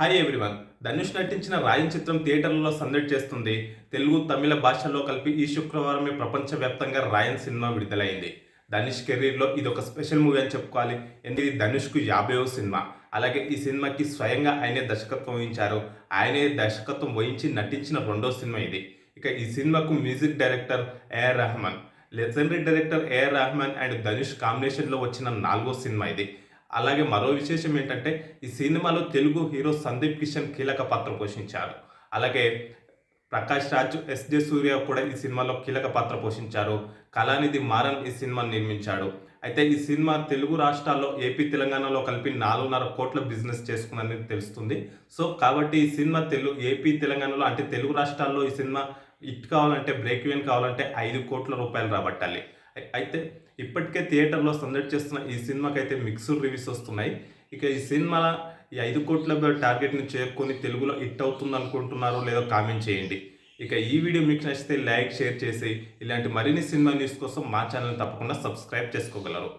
Hi everyone Dhanush నటించిన రాయన్ చిత్రం థియేటర్లలో సందడి చేస్తుంది. తెలుగు తమిళ భాషల్లో కలిపి ఈ శుక్రవారమే ప్రపంచవ్యాప్తంగా రాయన్ సినిమా విడుదలైంది. ధనుష్ కెరీర్లో ఇది ఒక స్పెషల్ మూవీ అని చెప్పుకోవాలి. ఎందుకంటే ధనుష్కు యాభైవ సినిమా. అలాగే ఈ సినిమాకి స్వయంగా ఆయనే దర్శకత్వం వహించారు. ఆయనే దర్శకత్వం వహించి నటించిన రెండో సినిమా ఇది. ఇక ఈ సినిమాకు music director AR Rahman legendary director AR Rahman and Dhanush కాంబినేషన్లో వచ్చిన నాలుగో సినిమా ఇది. అలాగే మరో విశేషం ఏంటంటే ఈ సినిమాలో తెలుగు హీరో సందీప్ కిషన్ కీలక పాత్ర పోషించారు. అలాగే ప్రకాష్ రాజ్ ఎస్ జే సూర్య కూడా ఈ సినిమాలో కీలక పాత్ర పోషించారు. కళానిధి మారన్ ఈ సినిమాను నిర్మించాడు. అయితే ఈ సినిమా తెలుగు రాష్ట్రాల్లో ఏపీ తెలంగాణలో కలిపి నాలుగున్నర కోట్ల బిజినెస్ చేసుకున్నది తెలుస్తుంది. సో కాబట్టి ఈ సినిమా తెలుగు ఏపీ తెలంగాణలో అంటే తెలుగు రాష్ట్రాల్లో ఈ సినిమా హిట్ కావాలంటే బ్రేక్ ఈవెన్ కావాలంటే ఐదు కోట్ల రూపాయలు రాబట్టాలి. అయితే ఇప్పటికే థియేటర్లో సందడి చేస్తున్న ఈ సినిమాకి అయితే మిక్స్డ్ రివ్యూస్ వస్తున్నాయి. ఇక ఈ సినిమా ఈ ఐదు కోట్ల టార్గెట్ని చేరుకొని తెలుగులో హిట్ అవుతుంది అనుకుంటున్నారో లేదో కామెంట్ చేయండి. ఇక ఈ వీడియో మీకు నచ్చితే లైక్ షేర్ చేసి ఇలాంటి మరిన్ని సినిమా న్యూస్ కోసం మా ఛానల్ తప్పకుండా సబ్స్క్రైబ్ చేసుకోగలరు.